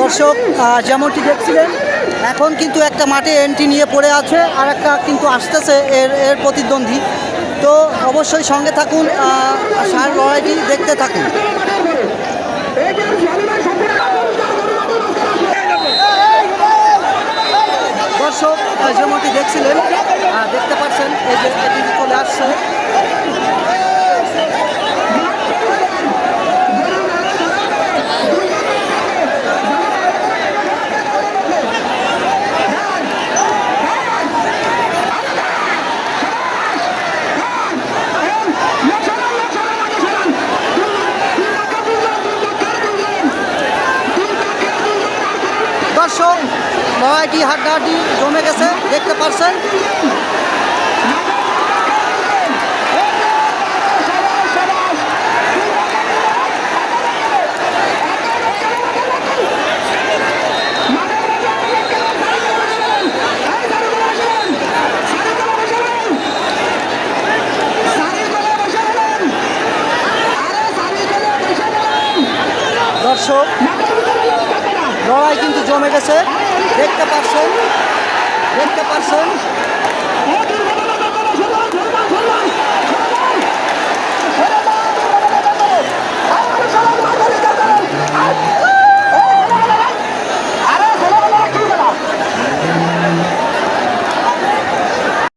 দর্শক যেমনটি দেখছিলেন, এখন কিন্তু একটা মাঠে এন্ট্রি নিয়ে পড়ে আছে, আর একটা কিন্তু আসতেছে এর এর প্রতিদ্বন্দ্বী। তো অবশ্যই সঙ্গে থাকুন সার লড়াইটি দেখতে থাকুন। দর্শক যেমনটি দেখছিলেন দর্শক লড়াইটি হাড্ডাহাড্ডি জমে গেছে দেখতে পাচ্ছেন দর্শক লড়াই জমে গেছে। দেখতে পাচ্ছেন।